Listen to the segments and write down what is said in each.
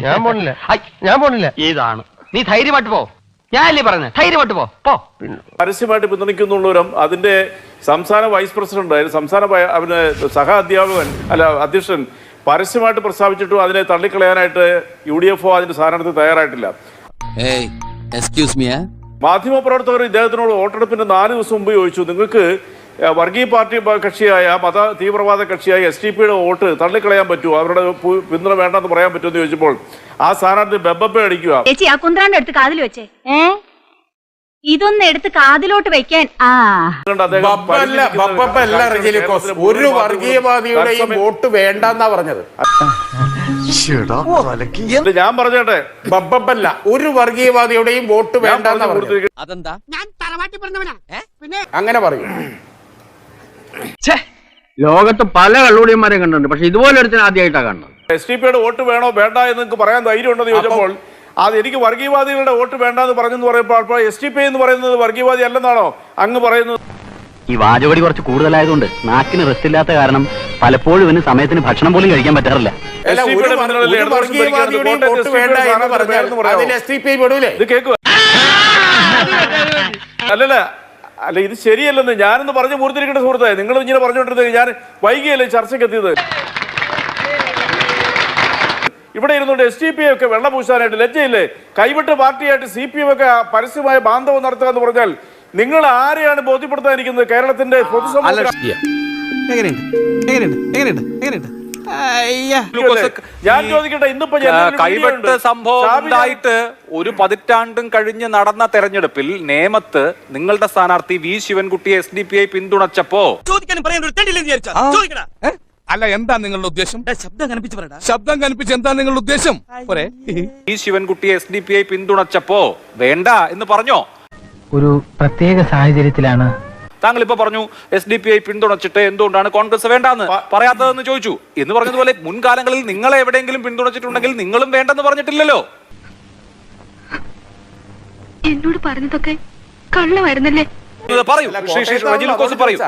ഞാൻ പോണില്ല. ഞാൻ പോണില്ല. ഇതാണ്. നീ ധൈര്യമായിട്ട് പോ. ഞാനല്ലേ പറഞ്ഞത്? ധൈര്യമായിട്ട് പോ. പോ. പരസ്യമായിട്ട് പിന്തുണയ്ക്കുന്നുള്ളവരും അതിന്റെ സംസ്ഥാന വൈസ് പ്രസിഡന്റ് അതായത് സംസ്ഥാന അവന് സഹ അധ്യാപകൻ അല്ല അധ്യക്ഷൻ പരസ്യമായിട്ട് പ്രസ്താവിച്ചിട്ടും അതിനെ തള്ളിക്കളയാനായിട്ട് യു ഡി എഫ് ഒ അതിന്റെ സ്ഥാനാർത്ഥി തയ്യാറായിട്ടില്ല. ഏയ് എക്സ്ക്യൂസ് മീ മാധ്യമപ്രവർത്തകർ ഇദ്ദേഹത്തിനോട് വോട്ടെടുപ്പിന്റെ നാല് ദിവസം മുമ്പ് ചോദിച്ചു നിങ്ങൾക്ക് വർഗീയ പാർട്ടി കക്ഷിയായ മത തീവ്രവാദ കക്ഷിയായ എസ് ടി പിയുടെ വോട്ട് തള്ളിക്കളയാൻ പറ്റുമോ അവരുടെ പിന്തുണ വേണ്ടെന്ന് പറയാൻ പറ്റുമെന്ന് ചോദിച്ചപ്പോൾ ആ സ്ഥാനാർത്ഥി ബെബപ്പ അടിക്കുക. ചേച്ചി ആ കുന്ത്രാണ്ട് എടുത്ത് കാതിൽ വെച്ചേ. ഏ? ഇതൊന്ന് എടുത്ത് കാതിലോട്ട് വെക്കാൻ. ഒരു വർഗീയവാദിയുടെയും വോട്ട് വേണ്ടെന്നാ പറഞ്ഞത്. ഞാൻ പറഞ്ഞോട്ടെ. ബബ്ബല്ല ഒരു വർഗീയവാദിയുടെയും വോട്ട് ഞാൻ വേണ്ടെന്നാ പറഞ്ഞു പറഞ്ഞത്. കൊടുത്തിരിക്കുന്നത് അതെന്താ? അങ്ങനെ പറയും. ലോകത്ത് പല കള്ളൂടിയന്മാരെയും കണ്ടിട്ടുണ്ട്. പക്ഷെ ഇതുപോലെ ഒരുത്തിന് ആദ്യമായിട്ടാണ് കണ്ടത് എസ് ടി പിയുടെ വോട്ട് വേണോ വേണ്ട എന്ന് നിങ്ങൾക്ക് പറയാൻ ധൈര്യം ഉണ്ടെന്ന് ചോദിച്ചപ്പോൾ അത് എനിക്ക് വർഗീയവാദികളുടെ വോട്ട് വേണ്ട എന്ന് പറഞ്ഞെന്ന് പറയുമ്പോൾ അപ്പോൾ എസ് ടി പി എന്ന് പറയുന്നത് വർഗീയവാദി അല്ലെന്നാണോ അങ്ങ് പറയുന്നത്? ഈ വാചകടി കുറച്ച് കൂടുതലായതുകൊണ്ട് നാക്കിന് റെസ്റ്റ് ഇല്ലാത്ത കാരണം പലപ്പോഴും ഇവന് സമയത്തിന് ഭക്ഷണം പോലും കഴിക്കാൻ പറ്റാറില്ല. അല്ലല്ല അല്ല ഇത് ശരിയല്ലെന്ന് ഞാനൊന്ന് പറഞ്ഞു പൂർത്തിരിക്കേണ്ട സുഹൃത്തായ നിങ്ങൾ ഇങ്ങനെ പറഞ്ഞുകൊണ്ടിരുന്നത് ഞാൻ വൈകിയല്ലേ ചർച്ചയ്ക്ക് എത്തിയത്? ഇവിടെ ഇരുന്നുകൊണ്ട് എസ് ഡി പി ഒക്കെ വെള്ളം പൂശാനായിട്ട് ലജ്ജയില്ലേ? കൈവിട്ട് പാർട്ടിയായിട്ട് സി പി എം ഒക്കെ പരസ്യമായ ബാന്ധവം നടത്തുക എന്ന് പറഞ്ഞാൽ നിങ്ങൾ ആരെയാണ് ബോധ്യപ്പെടുത്താനിരിക്കുന്നത്? കേരളത്തിന്റെ പൊതുസമൂഹം ഞാൻ ചോദിക്കട്ടെ ഇന്നിപ്പോ കൈവെട്ട് സംഭവം ഉണ്ടായിട്ട് ഒരു പതിറ്റാണ്ടും കഴിഞ്ഞ് നടന്ന തെരഞ്ഞെടുപ്പിൽ നേമത്ത് നിങ്ങളുടെ സ്ഥാനാർത്ഥി വി ശിവൻകുട്ടിയെ എസ് ഡി പി ഐ പിന്തുണച്ചപ്പോ അല്ല എന്താ നിങ്ങളുടെ ഉദ്ദേശം? ശബ്ദം കനപ്പിച്ച് ശബ്ദം കനപ്പിച്ച് എന്താ നിങ്ങളുടെ ഉദ്ദേശം? പോരെ. വി ശിവൻകുട്ടിയെ എസ് ഡി പി ഐ പിന്തുണച്ചപ്പോ വേണ്ട എന്ന് പറഞ്ഞോ? ഒരു പ്രത്യേക സാഹചര്യത്തിലാണ് താങ്കൾ ഇപ്പൊ പറഞ്ഞു എസ് ഡി പി ഐ പിന്തുണച്ചിട്ട് എന്തുകൊണ്ടാണ് കോൺഗ്രസ് വേണ്ടെന്ന്? പറയാത്തതെന്ന് ചോദിച്ചു. എന്ന് പറഞ്ഞതുപോലെ മുൻകാലങ്ങളിൽ നിങ്ങൾ എവിടെയെങ്കിലും പിന്തുണച്ചിട്ടുണ്ടെങ്കിൽ നിങ്ങളും വേണ്ടെന്ന് പറഞ്ഞിട്ടില്ലല്ലോ. എന്നോട് പറഞ്ഞതൊക്കെ കള്ളമായിരുന്നല്ലേ? ഇത് പറയൂ. ശ്രീ ശ്രീ പറയൂ.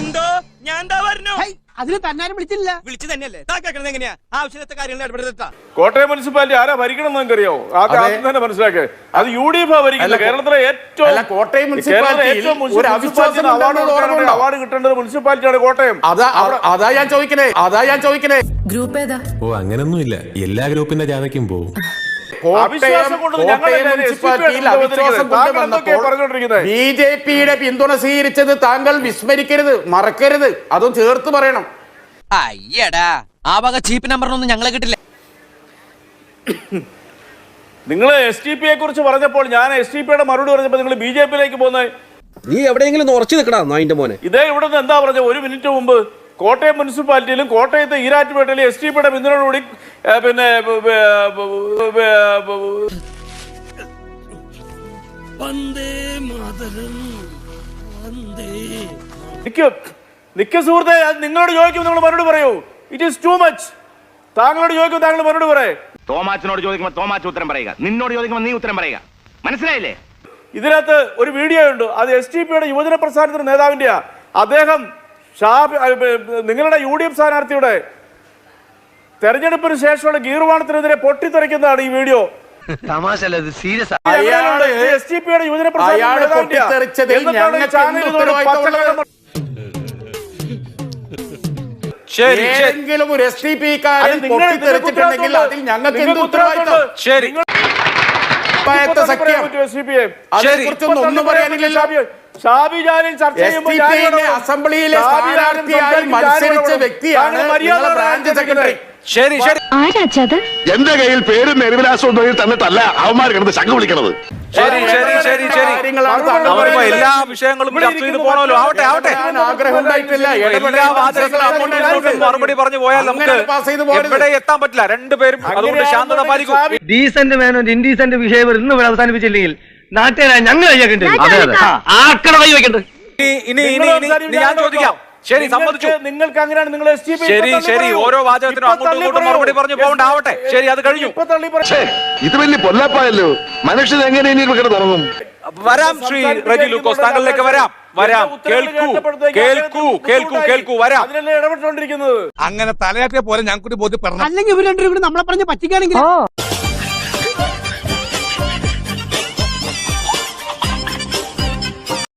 എന്തോ? ഞാൻ എന്താ പറഞ്ഞു? അതിന് തന്നാരും വിളിച്ചില്ല. വിളിച്ചു തന്നെയല്ലേ? താ കേൾക്കണത് എങ്ങനെയാ? ആവശ്യത്തെ കാര്യങ്ങൾ ഇടപെടുത്താ കോട്ടയം മുനിസിപ്പാലിറ്റി ആരാ ഭരിക്കണം എന്ന് നിങ്ങൾക്കറിയോ ആദ്യം കാര്യം തന്നെ മനസ്സിലാക്കുക അത് യു ഡി എഫ് ഭരിക്കുന്നത് കേരളത്തിലെ ഏറ്റവും കോട്ടയം മുനിസിപ്പാലിറ്റി മുനിസിപ്പാലിറ്റിയിൽ അവാർഡ് കിട്ടേണ്ടത് മുനിസിപ്പാലിറ്റിയാണ് കോട്ടയം. അതാ അതാ ഞാൻ ചോദിക്കണേ. അതാ ഞാൻ ചോദിക്കണേ. ഗ്രൂപ്പ് ഏതാ ഓ അങ്ങനൊന്നുമില്ല. എല്ലാ ഗ്രൂപ്പിന്റെ ജാഥയ്ക്കും പോവും. ബി ജെ പിയുടെ പിന്തുണ സ്വീകരിച്ചത് താങ്കൾ വിസ്മരിക്കരുത് മറക്കരുത്. അതും ചേർത്ത് പറയണം. അയ്യടാ ആ വക ചീപ്പ് നമ്പറിനൊന്നും ഞങ്ങളെ കിട്ടില്ല. നിങ്ങൾ എസ് ടി പിയെ കുറിച്ച് പറഞ്ഞപ്പോൾ ഞാൻ എസ് ടി പിയുടെ മറുപടി പറഞ്ഞപ്പോൾ നിങ്ങൾ ബി ജെ പിയിലേക്ക് പോകുന്നത്? നീ എവിടെയെങ്കിലും ഉറച്ചു നിൽക്കടാ നായിന്റെ മോനെ. ഇതേ ഇവിടെ നിന്ന് എന്താ പറഞ്ഞത്? ഒരു മിനിറ്റ് മുമ്പ് കോട്ടയം മുനിസിപ്പാലിറ്റിയിലും കോട്ടയത്തെ ഈരാറ്റുപേട്ടയിലും എസ് ടി പിയുടെ പിന്തുണയോടുകൂടി പിന്നെ നിക്ക് നിക്ക് സുഹൃത്തെ അത് നിങ്ങളോട് ചോദിക്കും നിങ്ങൾ മറുപടി പറയൂ. ഇറ്റ് ഈസ് ടു മച്ച് താങ്കളോട് ചോദിക്കും താങ്കൾ മറുപടി പറയേ. തോമാച്ചനോട് ചോദിക്കുമ്പോൾ തോമാച്ച ഉത്തരം പറയുക. നിന്നോട് ചോദിക്കുമ്പോൾ നീ ഉത്തരം പറയുക. മനസ്സിലായില്ലേ? ഇതിനകത്ത് ഒരു വീഡിയോ ഉണ്ട്. അത് എസ് ടി പിയുടെ യുവജന പ്രസ്ഥാനത്തിന്റെ നേതാവിന്റെയാ. അദ്ദേഹം ബ- നിങ്ങളുടെ യു ഡി എഫ് സ്ഥാനാർത്ഥിയുടെ തെരഞ്ഞെടുപ്പിന് ശേഷമുള്ള ഗീർവാണത്തിനെതിരെ പൊട്ടിത്തെറിക്കുന്നതാണ് ഈ വീഡിയോ. സീരിയസ് അയാൾ എസ് ടി പിയുടെ യുവജന അയാൾ പൊട്ടിത്തെറിച്ചതിൽ ഞങ്ങൾക്ക് എന്ത് ഉത്തരവാദിത്തമുള്ളത്? ശരി ശരി. ഏതെങ്കിലും ഒരു എസ് ടി പി കാരൻ പൊട്ടിത്തെറിച്ചിട്ടുണ്ടെങ്കിൽ അതിൽ ഞങ്ങൾക്ക് എന്ത് ഉത്തരവാദിത്തം? ശരി. അതിനെക്കുറിച്ചൊന്നും ഒന്നും പറയാനില്ലല്ലോ. ചർച്ച ചെയ്യുമ്പോൾ. അസംബ്ലിയിലെ സ്ഥാനാർത്ഥിയായി മത്സരിച്ച വ്യക്തിയാണ് ബ്രാഞ്ച് സെക്രട്ടറി. ശരി ശരി. എന്റെ കയ്യിൽ പേരും നെരുവിലാസം ഉണ്ടെങ്കിൽ തന്നെ തന്നിട്ടല്ല. അവന്മാർ കിടന്ന് ശങ്ക വിളിക്കണത്. ശരി ശരി ശരി ശരി. എല്ലാ വിഷയങ്ങളും ചർച്ച ചെയ്ത് പോണല്ലോ ആവട്ടെ ആവട്ടെ. ആഗ്രഹം ഉണ്ടായിട്ടില്ല. എല്ലാ വാചകങ്ങളും മറുപടി പറഞ്ഞു പോയാൽ നമുക്ക്. എവിടെ എത്താൻ പറ്റില്ല? രണ്ടുപേരും അതുകൊണ്ട് ശാന്തത പാലിക്കും. ഡീസന്റ് മാനോ ഇൻഡീസന്റ് വിഷയം ഇന്ന് ഇവിടെ അവസാനിപ്പിച്ചില്ലെങ്കിൽ. നാട്ടുകാരായ ഞങ്ങൾ അതെ, അതെ. ആക്കട കൈ വെക്കണ്ട ഇനി ഇനി നിങ്ങൾ ഇനി ഇനി ഞാൻ ചോദിക്കാം. ശരി സമ്മതിച്ചു. നിങ്ങൾക്ക് അങ്ങനെയാണ് നിങ്ങൾ എസ് ടി ശരി ശരി. ഓരോ വാചകത്തിനും അങ്ങോട്ടും ഇങ്ങോട്ടും മറുപടി പറഞ്ഞു പോകണ്ട ആവട്ടെ ശരി അത് കഴിഞ്ഞു. ഛേ, ഇത് വലിയ പൊല്ലപ്പായല്ലോ. മനുഷ്യൻ എങ്ങനെ ഇനി ഇവിടെ തുടങ്ങും വരാം ശ്രീ റജി ലൂക്കോസ്. താങ്കളിലേക്ക് വരാം. വരാം. എന്റെ ഉത്തരവുകൾ കേൾക്കൂ. കേൾക്കൂ. കേൾക്കൂ കേൾക്കൂ. വരാം. അതിനല്ലേ ഇടപെട്ടുകൊണ്ടിരിക്കുന്നത്? അങ്ങനെ തലയാട്ടിയ പോലെ ഞങ്ങൾക്ക് ബോധ്യപ്പെടണം. അല്ലെങ്കിൽ ഇവർ രണ്ടുപേരും കൂടി നമ്മളെ പറഞ്ഞ് പറ്റിക്കാണെങ്കിൽ